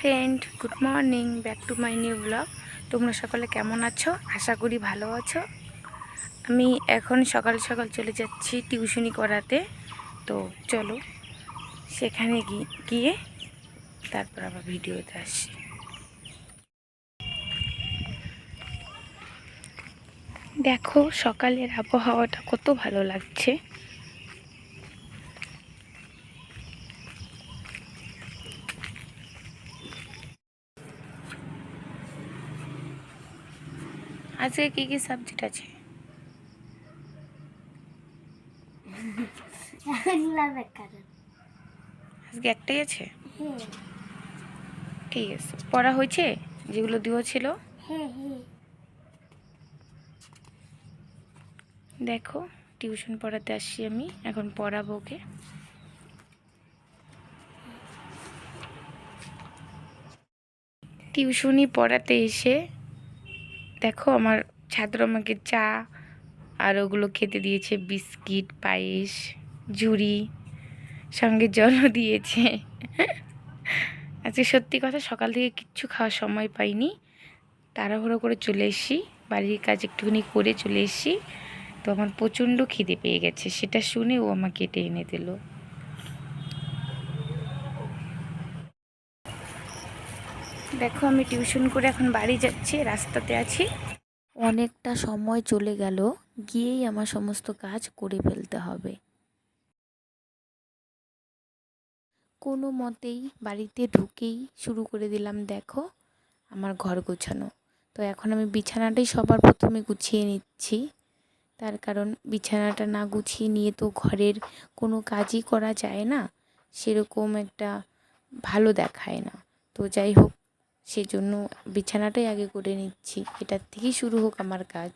Friend good morning back to my new blog তোমরা সকলে কেমন আছো? আশা করি ভালো আছো। আমি এখন সকাল সকাল চলে যাচ্ছি টিউশনি করাতে। তো চলো, সেখানে গিয়ে তারপর আবার ভিডিওতে আসি। দেখো, সকালের আবহাওয়াটা কত ভালো লাগছে। আজকে কি কি সাবজেক্ট আছে? আজকে একটাই আছে? ঠিক আছে। পড়া হয়েছে? যেগুলো দেওয়া ছিল? হ্যাঁ হ্যাঁ। দেখো টিউশন পড়াতে আসছি আমি। এখন পড়াবো ওকে। টিউশনি পড়াতে এসে দেখো আমার ছাত্র আমাকে চা আর ওগুলো খেতে দিয়েছে বিস্কিট, পায়েস, ঝুড়ি, সঙ্গে জলও দিয়েছে। আজকে সত্যি কথা সকাল থেকে কিচ্ছু খাওয়ার সময় পাইনি। তাড়াহুড়ো করে চলে এসেছি, বাড়ির কাজ একটুখানি করে চলে এসি তো আমার প্রচণ্ড খিদে পেয়ে গেছে, সেটা শুনে ও আমাকে এনে দিল। দেখো, আমি টিউশন করে এখন বাড়ি যাচ্ছি, রাস্তাতে আছি। অনেকটা সময় চলে গেল, গিয়েই আমার সমস্ত কাজ করে ফেলতে হবে। কোনো মতেই বাড়িতে ঢুকেই শুরু করে দিলাম, দেখো, আমার ঘর গোছানো। তো এখন আমি বিছানাটাই সবার প্রথমে গুছিয়ে নিচ্ছি। তার কারণ বিছানাটা না গুছিয়ে নিয়ে তো ঘরের কোনো কাজই করা যায় না, সেরকম একটা ভালো দেখায় না। তো যাই হোক সেজন্য বিছানাটাই আগে করে নিচ্ছি। এটার থেকেই শুরু হোক আমার কাজ।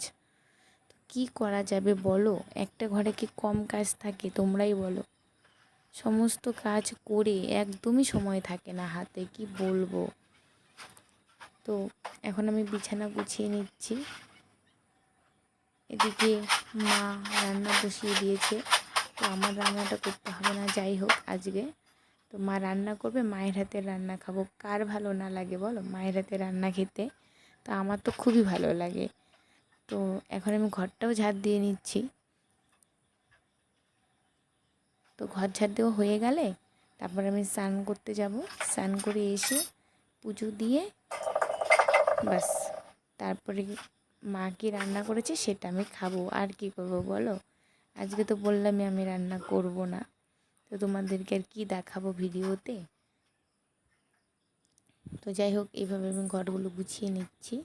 তো কী করা যাবে বলো? একটা ঘরে কি কম কাজ থাকে তোমরাই বলো। সমস্ত কাজ করে একদমই সময় থাকে না হাতে, কি বলব? তো এখন আমি বিছানা গুছিয়ে নিচ্ছি। এদিকে মা রান্না বসিয়ে দিয়েছে। তো আমার রান্নাটা করতে হবে না, যাই হোক আজকে। তো মা রান্না করবে, মায়ের হাতে রান্না খাব। কার ভালো না লাগে বলো? মায়ের হাতে রান্না খেতে। তো আমার তো খুবই ভালো লাগে। তো এখন আমি ঘরটাও ঝাড় দিয়ে নিচ্ছি। তো ঘর ঝাড় দেওয়া হয়ে গেলে তারপর আমি স্নান করতে যাব। স্নান করে এসে পুজো দিয়ে বাস তারপরে মা কি রান্না করেছে সেটা আমি খাব। আর কি করব বলো? আজকে তো বললামই আমি রান্না করব না। তো তোমাদেরকে আর কি দেখাবো ভিডিওতে? তো যাই হোক এইভাবে আমি ঘরগুলো গুছিয়ে নিচ্ছি।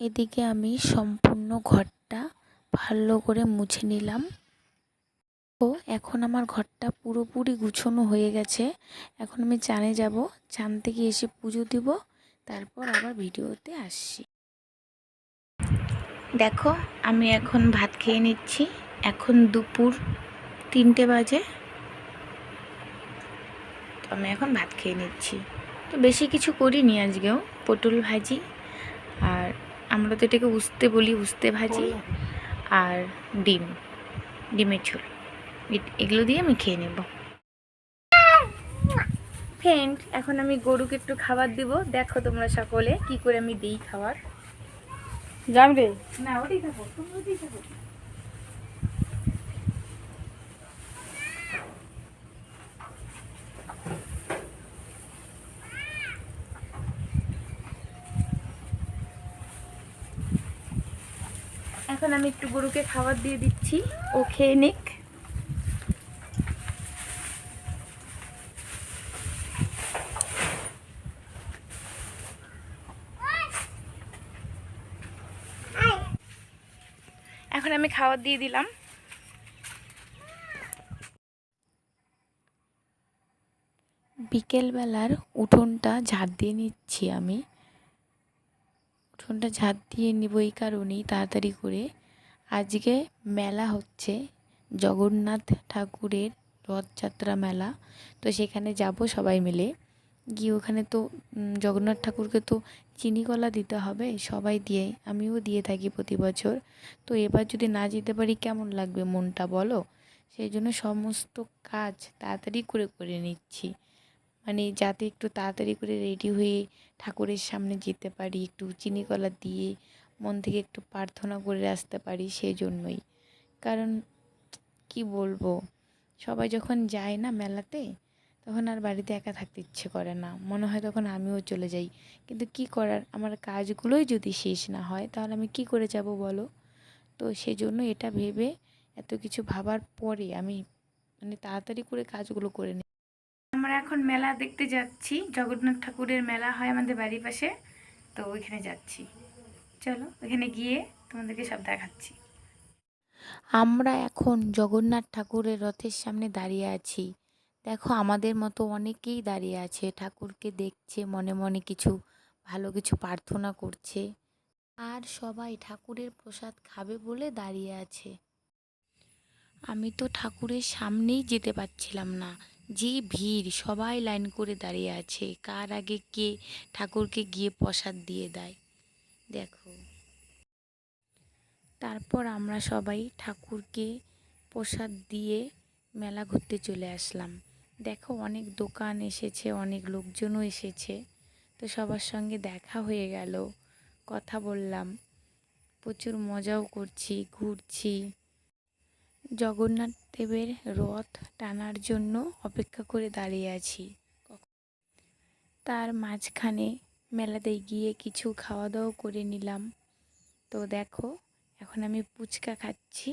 এদিকে আমি সম্পূর্ণ ঘরটা ভালো করে মুছে নিলাম। তো এখন আমার ঘরটা পুরোপুরি গুছানো হয়ে গেছে। এখন আমি চানে যাব, চান থেকে এসে পুজো দিব, তারপর আবার ভিডিওতে আসছি। দেখো, আমি এখন ভাত খেয়ে নিচ্ছি। এখন দুপুর তিনটে বাজে। তো আমি এখন ভাত খেয়ে নিচ্ছি। তো বেশি কিছু করিনি আজকেও পটল ভাজি। আর আমরা তো এটাকে উস্তে বলি উস্তে ভাজি। আর ডিম ডিমের ঝোল। এগুলো দিয়ে আমি খেয়ে নেব। ফ্রেন্ড এখন আমি গরুকে একটু খাবার দিব। দেখো তোমরা সকলে কি করে আমি দিই খাবার। জানবে না ওটাই খাব তুমি ওটাই খাব। এখন আমি একটু গরুকে খাবার দিয়ে দিচ্ছি, ও খেয়ে নিক। এখন আমি খাবার দিয়ে দিলাম। বিকেলবেলার উঠোনটা ঝাড় দিয়ে নিচ্ছি আমি। উঠোনটা ঝাড় দিয়ে নিব এই কারণেই তাড়াতাড়ি করে। আজকে মেলা হচ্ছে, জগন্নাথ ঠাকুরের রথযাত্রা মেলা। তো সেখানে যাব সবাই মিলে। গিয়ে ওখানে তো জগন্নাথ ঠাকুরকে তো চিনি কলা দিতে হবে, সবাই দিয়ে, আমিও দিয়ে থাকি প্রতি বছর। তো এবার যদি না যেতে পারি কেমন লাগবে মনটা বলো? সেই জন্য সমস্ত কাজ তাড়াতাড়ি করে করে নিচ্ছি। মানে যাতে একটু তাড়াতাড়ি করে রেডি হয়ে ঠাকুরের সামনে যেতে পারি, একটু চিনি কলা দিয়ে মন থেকে একটু প্রার্থনা করে আসতে পারি সেই জন্যই কারণ কি বলব, সবাই যখন যায় না মেলাতে, তখন আর বাড়িতে একা থাকতে ইচ্ছে করে না। মনে হয় তখন আমিও চলে যাই। কিন্তু কি করার? আমার কাজগুলোই যদি শেষ না হয়, তাহলে আমি কি করে যাব বলো? তো সেজন্য এটা ভেবে এত কিছু ভাবার পরে আমি মানে তাড়াতাড়ি করে কাজগুলো করে নিই আমরা এখন মেলা দেখতে যাচ্ছি। জগন্নাথ ঠাকুরের মেলা হয় আমাদের বাড়ির পাশে। তো ওইখানে যাচ্ছি। চলো, ওইখানে গিয়ে তোমাদেরকে সব দেখাচ্ছি। আমরা এখন জগন্নাথ ঠাকুরের রথের সামনে দাঁড়িয়ে আছি। দেখো, আমাদের মতো অনেকেই দাঁড়িয়ে আছে। ঠাকুরকে দেখছে, মনে মনে কিছু ভালো কিছু প্রার্থনা করছে। আর সবাই ঠাকুরের প্রসাদ খাবে বলে দাঁড়িয়ে আছে। আমি তো ঠাকুরের সামনেই যেতে পারছিলাম না। যে ভিড় সবাই লাইন করে দাঁড়িয়ে আছে, কার আগে কে ঠাকুরকে গিয়ে প্রসাদ দিয়ে দেয়? দেখো। তারপর আমরা সবাই ঠাকুরকে প্রসাদ দিয়ে মেলা ঘুরতে চলে আসলাম। দেখো, অনেক দোকান এসেছে, অনেক লোকজনও এসেছে। তো সবার সঙ্গে দেখা হয়ে গেল, কথা বললাম। প্রচুর মজাও করছি, ঘুরছি। জগন্নাথ দেবের রথ টানার জন্য অপেক্ষা করে দাঁড়িয়ে আছি। তার মাঝখানে মেলাতে গিয়ে কিছু খাওয়া দাওয়া করে নিলাম। তো দেখো, এখন আমি ফুচকা খাচ্ছি।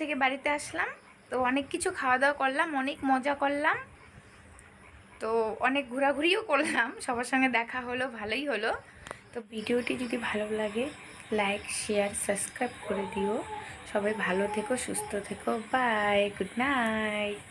থেকে বাড়িতে আসলাম। তো অনেক কিছু খাওয়া দাওয়া করলাম, অনেক মজা করলাম। তো অনেক ঘোরাঘুরিও করলাম, সবার সঙ্গে দেখা হলো, ভালোই হলো। তো ভিডিওটি যদি ভালো লাগে লাইক শেয়ার সাবস্ক্রাইব করে দিও। সবাই ভালো থেকো, সুস্থ থেকো বাই গুড নাইট